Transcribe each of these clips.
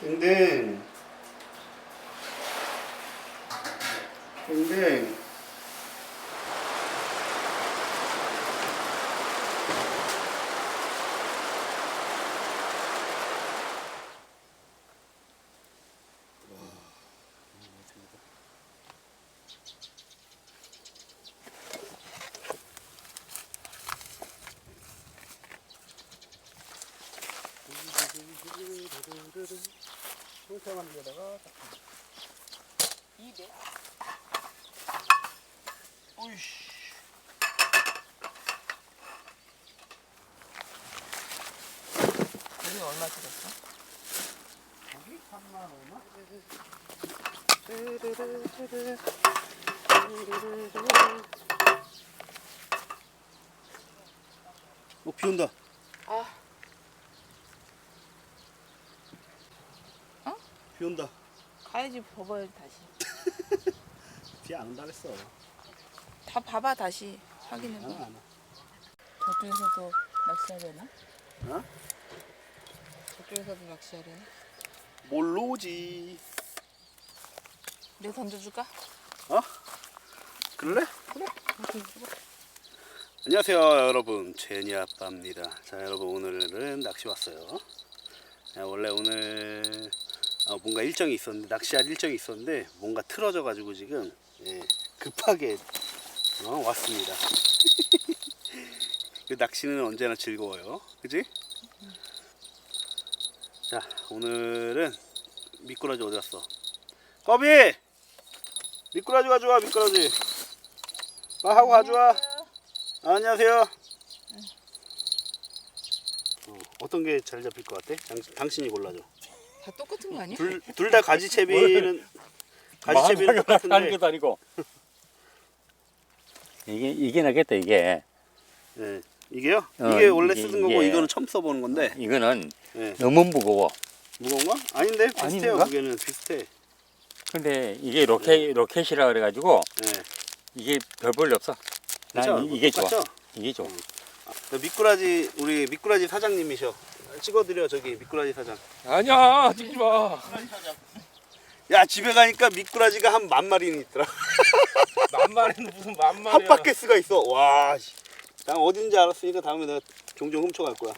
댕댕. 댕댕. 설탕하는 데다가 입에 오이씨. 우리 얼마 들었어? 여기 3만 얼마? 어, 비 온다. 아, 비 온다. 가야지 봐봐야지 다시. 비 안 온다 그랬어. 다 봐봐 다시 확인해봐. 안 와. 저쪽에서도 낚시하려나? 어? 저쪽에서도 낚시하려나? 뭘로 오지? 내가 던져줄까? 어? 그럴래? 그래. 안녕하세요 여러분 제니 아빠입니다 자 여러분 오늘은 낚시 왔어요 자, 원래 오늘 어, 뭔가 일정이 있었는데 낚시할 일정이 있었는데 뭔가 틀어져 가지고 지금 예, 급하게 어, 왔습니다 그 낚시는 언제나 즐거워요 그지? 자 오늘은 미꾸라지 어디 갔어 꺼비 미꾸라지 가져와 미꾸라지 아 하고 가져와 아, 안녕하세요. 어, 어떤 게 잘 잡힐 것 같아? 당, 당신이 골라줘. 다 똑같은 거 아니야? 둘 둘 다 가지채비는 가지채비는 하는 똑같은데. 것도 아니고 이게 이게 나겠다 이게 예. 이게요? 어, 이게 원래 이게- 쓰던 거고 이게. 이거는 처음 써보는 건데. 이거는 예. 너무 무거워 무거운가? 아닌데 비슷해요. 아닌가? 무게는 비슷해. 근데 이게 로켓 로켓이라 그래가지고 예. 이게 별 볼일 없어 난 그쵸? 이- 이게 좋아 똑같죠? 이게 좋아 아, 저 미꾸라지 우리 미꾸라지 사장님이셔. 찍어드려 저기 미꾸라지 사장. 아니야 찍지 마 야 집에 가니까 미꾸라지가 한 만 마리는 있더라. 만만은 무슨 한 만만이야. 바켓스가 있어. 와. 씨. 난 어딘지 알았으니까 다음에 내가 종종 훔쳐갈 거야.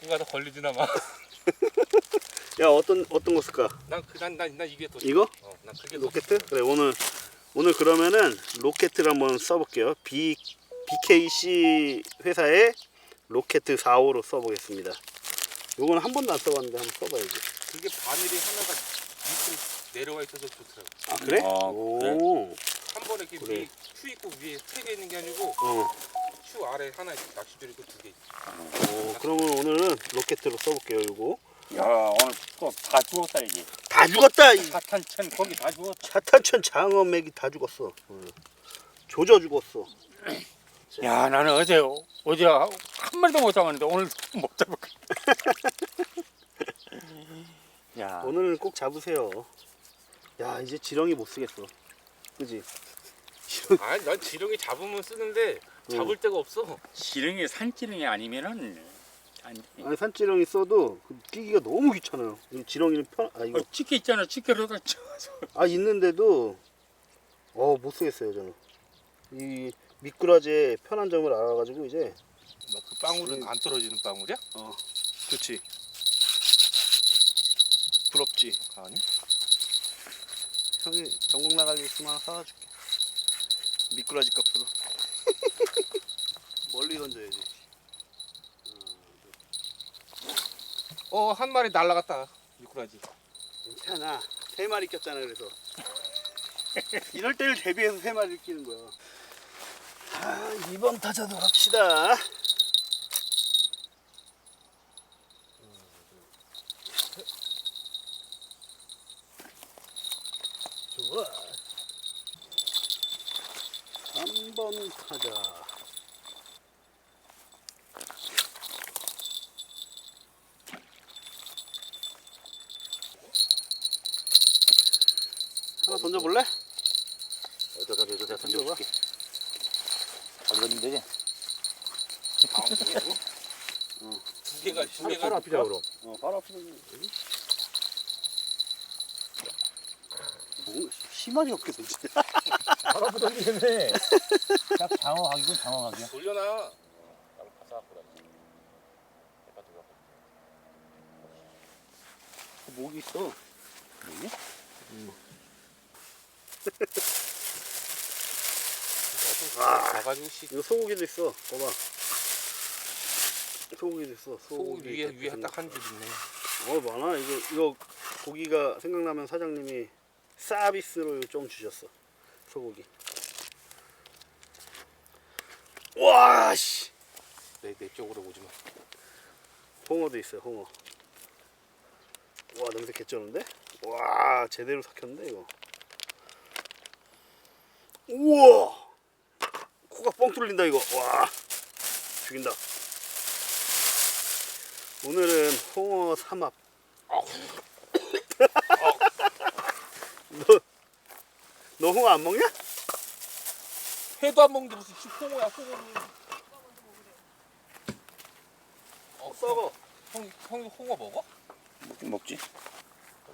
누가 더 걸리지나 마. 야 어떤 어떤 거 쓸까? 난그난난 난 이게 더. 이거? 어, 난 그게 더. 로켓? 그래 오늘 오늘 그러면은 로켓을 한번 써볼게요. B BKC 회사의 로켓 4호로 써보겠습니다. 요거는 한 번도 안 써봤는데 한번 써봐야지. 그게 바늘이 하나가 밑으로 내려와 있어서 좋더라고. 아 그래? 어, 오. 한 번에 이렇게 그래. 위에 추 있고 위에 세 개 있는 게 아니고 어. 추 아래 하나 낚시줄 있고 두 개. 있고. 오. 그러면 오늘은 로켓으로 써볼게요. 요거. 야 오늘 또 다 죽었다 이게 다 죽었다. 이 사탄천 거기 다 죽었다 차탄천 장어 맥이 다 죽었어. 오늘. 조져 죽었어. 야 나는 어제 어제 한 마리도 못 잡았는데 오늘 못 잡을 거야 야 오늘은 꼭 잡으세요. 야 이제 지렁이 못 쓰겠어. 그지? 아니 난 지렁이 잡으면 쓰는데 응. 잡을 데가 없어. 지렁이 산지렁이 아니면은 안 돼. 아니 산지렁이 써도 그 끼기가 너무 귀찮아요. 이 지렁이는 편, 아 이거 어, 찍혀 있잖아 찍혀로다 아 있는데도 어 못 쓰겠어요 저는. 이 미꾸라지의 편한 점을 알아가지고 이제 막그 방울은 안 떨어지는 방울이야? 어 좋지. 부럽지. 아니. 형이 전국 나갈 일 있으면 하나 사가줄게. 미꾸라지 값으로. 멀리 던져야지. 어 한 마리 날라갔다. 미꾸라지. 괜찮아. 세 마리 꼈잖아 그래서. 이럴 때를 대비해서 세 마리를 끼는 거야. 아, 2번 타자도 갑시다. 좋아. 3번 타자. 하나 던져볼래? 어디다 던져 어디다 던져봐. 던져면 되지 다음 중이고. 두 개가 두 개가 바로 앞이다 그럼. 어, 바로 앞에 뭔가 희망이 없게 되지. 바로 앞에 던지겠네. 딱 장어각이군 장어각이야. 돌려놔. 목이 있어. 아, 가가지고 씨 이거 소고기도 있어. 봐봐. 소고기도 있어. 소고기 위에 위에 딱 한 줄 있네. 어 많아 이거 이거 고기가 생각나면 사장님이 서비스로 좀 주셨어 소고기 와 씨 내, 내 쪽으로 오지 마. 홍어도 있어요 홍어 와 냄새 개쩌는데 와 제대로 삭혔는데 이거 우와 코가 뻥 뚫린다 이거 와 죽인다 오늘은 홍어 삼합 너, 너 홍어 안 먹냐? 회도 안 먹는데 무슨 홍어야 홍어는. 어 썩어 형, 형이 홍어 먹어? 먹긴 먹지.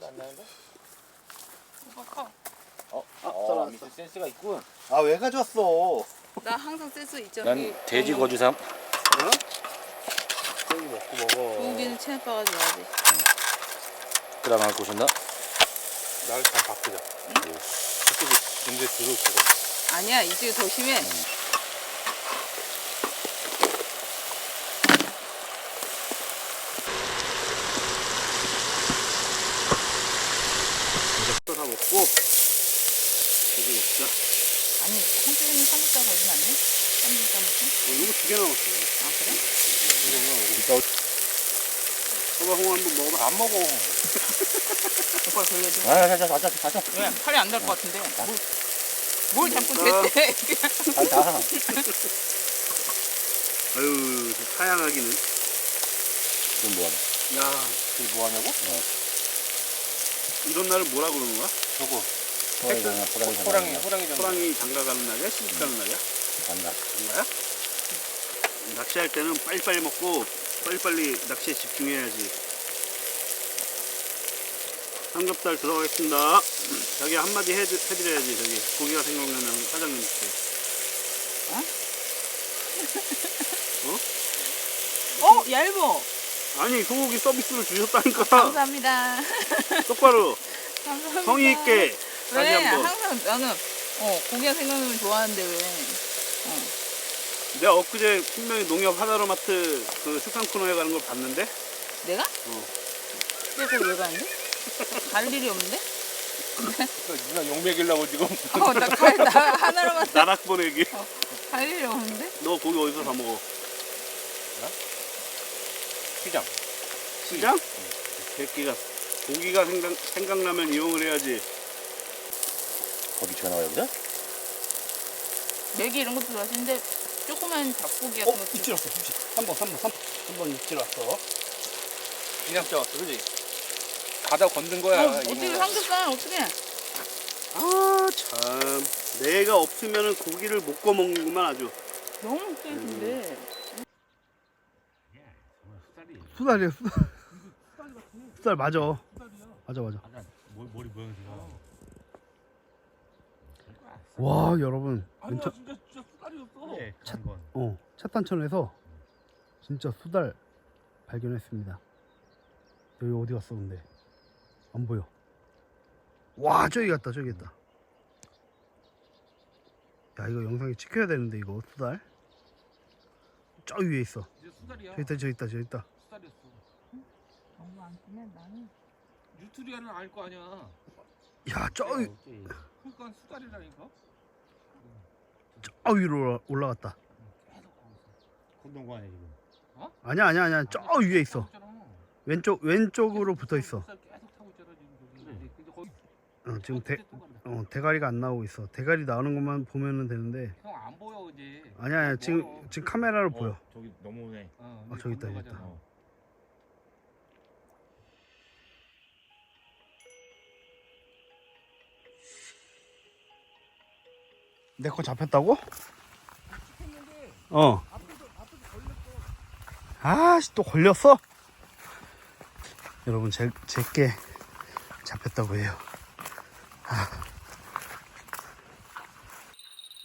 안 나는데? 어, 어, 밑에 센스가 있군. 아 왜 가져왔어 나 항상 센스 있잖아. 난 돼지 거주삼. 어? 고기 먹고 먹어 고기는 체내빠가 좋아하지. 그다음 안 꼬셨나? 나를 잘 바꾸자. 그쪽에 군대 들어올. 없어. 아니야 이쪽이 더 심해. 다 먹고 고기 먹자 아니 한쪽에는 삼겹살 걸리면 안 돼? 쌈장 먹고? 어, 이거 두 개 남았어 아 그래? 봐봐 홍어 한번 먹어봐 안 먹어. 오빠 돌려줘. 아, 자, 자, 맞아, 맞아. 왜 팔이 안 닿을 것 같은데? 뭘, 뭘 자꾸 아. 대대? 잘 다. 아유 저 사양하기는 그럼 뭐하냐? 야 이게 뭐 하냐고? 이런 날을 뭐라 그러는 거야? 저거. 호랑이잖아, 호랑이. 호랑이 호랑이잖아. 호랑이 장가 가는 날이야? 시집 가는 날이야? 간다. 장가야? 낚시할 때는 빨리빨리 먹고 빨리빨리 낚시에 집중해야지. 삼겹살 들어가겠습니다. 자기 한마디 해, 해드려야지 저기. 고기가 생각나면 사장님께 어? 얇어. 아니 소고기 서비스를 주셨다니까. 감사합니다. 똑바로. 감사합니다. 성의 있게. 다시 왜? 한번. 항상 나는 어 고기가 생각나면 좋아하는데 왜? 어. 내가 엊그제 분명히 농협 하나로마트 그 특산 코너에 가는 걸 봤는데 내가? 어. 근데 거기 왜 가는데? 갈 일이 없는데? 누나 욕 먹이려고 지금. 어, 나 갈, 나 하나로만 나락 보내기 갈 일이 없는데? 너 고기 어디서 사 먹어? 시장. 시장? 새끼가 고기가 생각, 생각나면 이용을 해야지 거기치가 나와 여기다? 메기 이런 것도 맛있는데 조그만 잡고기 어? 입질 왔어 입질 3번 3번 3번 3번 입질 왔어 그냥 쪄. 그지? 가다 건든 거야. 어, 어떻게 삼겹살 어떻게? 아 참 내가 없으면 고기를 못 구워 먹는구만 아주 너무 웃기는데 수달이야 수달 수달 맞아 맞아 맞아 머리 모양새가. 와 여러분 진짜 진짜 수달이었어. 네, 차- 건. 어 차탄천에서 진짜 수달 발견했습니다 여기 어디 갔어 근데 안 보여 와 저기 갔다 저기 갔다 야 이거 영상에 찍혀야 되는데 이거 수달 저 위에 있어 이제 수달이야. 저기 있다 저기 있다 저기 있다 수달이었어. 너무 안 크면 나는 뉴트리아는 알 거 아니야. 야 저 그러니까 수달이라니까. 저 위로 올라- 계속 가고 있어. 건동거 아니야 지금? 아니야 아니야 아니야 저 위에 있어. 왼쪽 왼쪽으로 붙어 있어 계속 타고 있잖아 지금 저기. 근데 거기 어, 지금 대. 어, 대가리가 안 나오고 있어 대가리 나오는 것만 보면은 되는데 형안 보여 이제. 아니야 아니야 지금 멀어. 지금 카메라로 보여 저기 넘어오네. 어, 아, 저기 있다, 저기. 있다. 내 거 잡혔다고? 어. 아, 아씨 또 걸렸어? 여러분 제, 제게 잡혔다고 해요 아.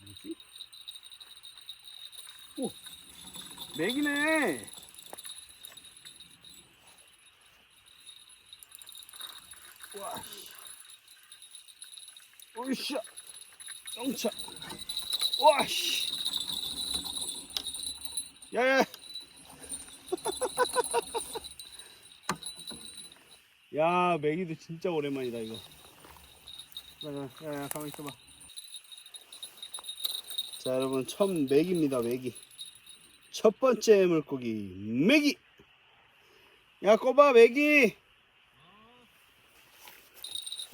뭐지? 오 맥이네 와 어이씨 영차. 와 씨. 야 야. 야 메기도 진짜 오랜만이다 이거. 야야 가만히 있어봐. 자 여러분 첫 메기입니다 메기. 첫 번째 물고기 메기. 야 꼬바 메기.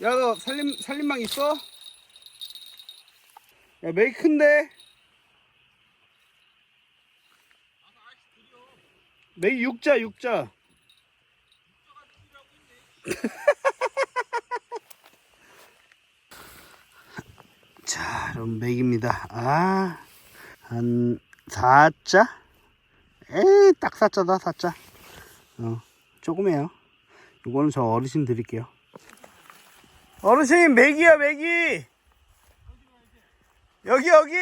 야 너 살림 살림망 있어? 야 메기 큰데 메기 육자 육자 자, 여러분 맥입니다. 아, 한 4자? 에이, 딱 4자다, 4자. 어, 조금해요. 이거는 저 어르신 드릴게요. 어르신, 맥이야, 맥이! 여기, 여기!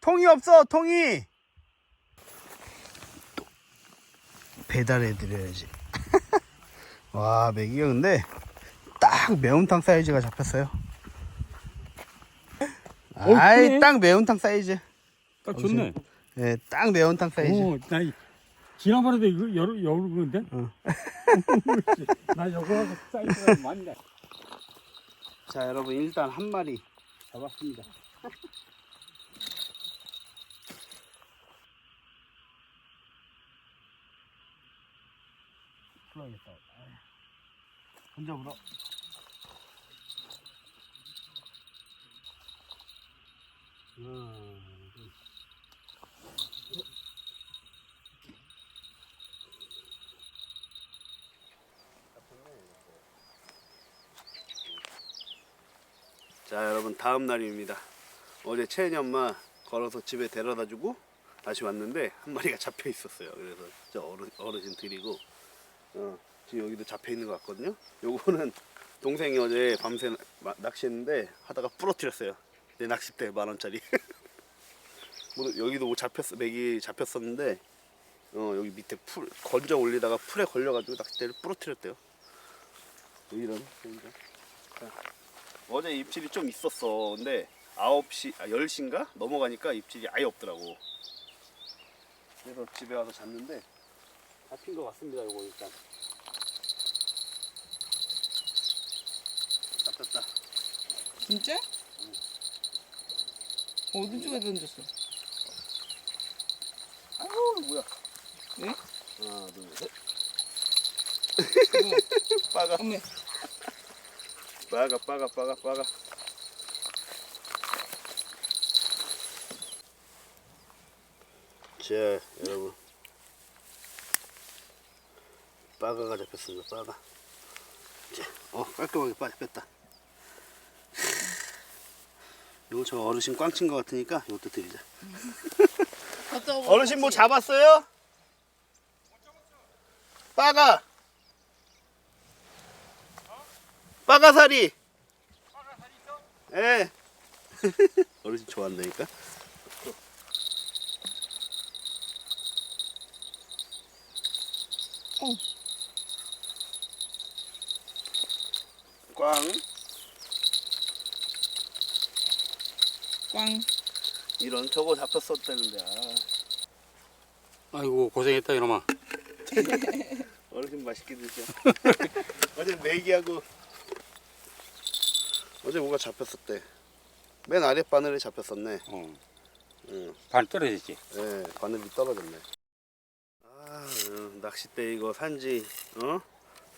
통이 없어, 통이! 또 배달해 드려야지. 와, 맥이가 근데 딱 매운탕 사이즈가 잡혔어요. 아이, 크네. 딱 매운탕 사이즈. 딱 좋네. 예, 딱 매운탕 사이즈. 오, 나 이- 지난번에도 이거 여러 여러 그런데. 어. 나 이거하고 사이즈가 맞네. 자, 여러분 일단 한 마리 잡았습니다. 풀어야겠다. 혼자 불어. 하 자 여러분 다음 날입니다. 어제 채은이 엄마 걸어서 집에 데려다 주고 다시 왔는데 한 마리가 잡혀 있었어요. 그래서 저 어르, 어르신 드리고 어, 지금 여기도 잡혀 있는 것 같거든요. 요거는 동생이 어제 밤새 나- 낚시했는데 하다가 부러뜨렸어요. 내 낚싯대 만원짜리. 뭐 여기도 뭐 잡혔어 맥이 잡혔었는데 어, 여기 밑에 풀 건져 올리다가 풀에 걸려가지고 낚싯대를 부러뜨렸대요. 이런 그러니까. 어제 입질이 좀 있었어. 근데 9시, 아 10시인가? 넘어가니까 입질이 아예 없더라고. 그래서 집에 와서 잤는데 잡힌 것 같습니다. 요거 일단. 잡혔다. 진짜? 어디 쪽에 던졌어? 아우 뭐야? 왜? 하나 둘 셋. 어머, 빠가 어머, 빠가 빠가 빠가 빠가. 자 여러분 빠가가 잡혔습니다. 빠가. 자, 어 깔끔하게 빠 뺐다. 이거 저 어르신 꽝친 것 같으니까 이것도 드리자. 어르신 뭐. 잡았어요? 빠가. 빠가사리. 예. 어르신 좋아한다니까. 어. 꽝. 꽝. 이런 저거 잡혔었다는데. 아. 아이고 고생했다 이놈아. 어르신 맛있게 드셔. 어제 메기하고 어제 뭐가 잡혔었대. 맨 아래 바늘에 잡혔었네. 어. 응. 반 떨어졌지. 예, 바늘이 떨어졌네. 아, 어, 낚싯대 이거 산지 어?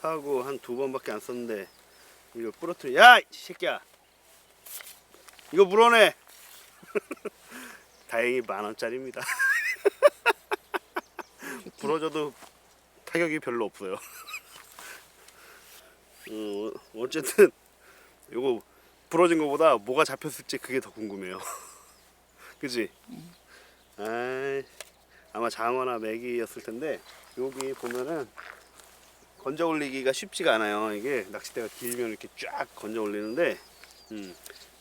사고 한 두 번밖에 안 썼는데 이거 부러뜨려. 야, 이 새끼야. 이거 물어내. 다행히 만 원짜리입니다. 부러져도 타격이 별로 없어요. 어, 어쨌든 이거 부러진 거보다 뭐가 잡혔을지 그게 더 궁금해요. 그지? 아이, 아마 장어나 메기였을 텐데 여기 보면은 건져 올리기가 쉽지가 않아요. 이게 낚싯대가 길면 이렇게 쫙 건져 올리는데 음,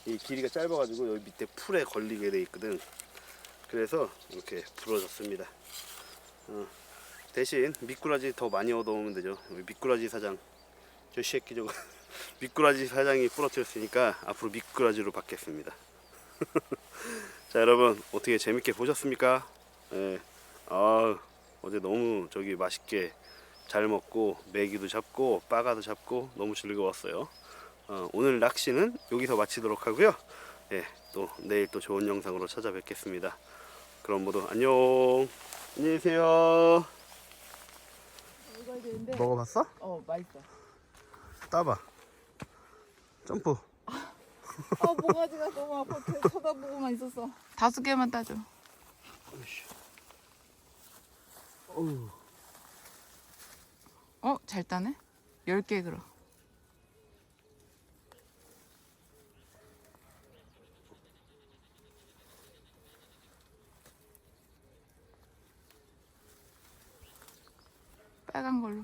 이 길이가 짧아가지고 여기 밑에 풀에 걸리게 돼 있거든. 그래서 이렇게 부러졌습니다. 어, 대신 미꾸라지 더 많이 얻어오면 되죠. 미꾸라지 사장 저 새끼 저거 미꾸라지 사장이 부러뜨렸으니까 앞으로 미꾸라지로 받겠습니다. 자 여러분 어떻게 재밌게 보셨습니까? 예. 아 어제 너무 저기 맛있게 잘 먹고 메기도 잡고 빠가도 잡고 너무 즐거웠어요. 어, 오늘 낚시는 여기서 마치도록 하고요. 예, 또 내일 또 좋은 영상으로 찾아뵙겠습니다. 그럼 모두 안녕. 안녕히 계세요. 먹어봤어? 어 맛있어. 따봐. 점프. 아 모가지가 너무 아파. 쳐다보고만 있었어. 다섯 개만 따줘. 어우. 어? 잘 따네? 열 개 그럼. 빨간 걸로.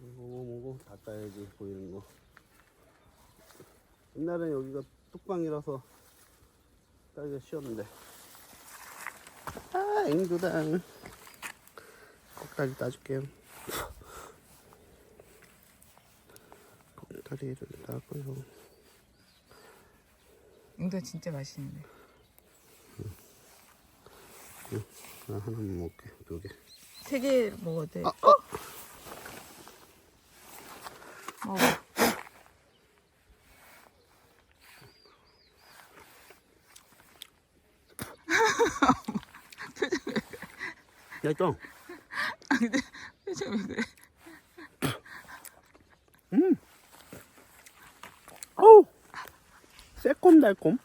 뭐고 뭐고 다 따야지 보이는 거. 옛날엔 여기가 뚝방이라서 따기가 쉬웠는데. 아 앵두당. 꼭다리 따줄게요. 꼭다리를 따고요. 이거 진짜 맛있는데. 나 하나만 먹을게. 두 개. 세 개 먹어도 돼. 아, 어? 먹어. 야, 좀. 표정 왜 그래? 어우. 새콤달콤.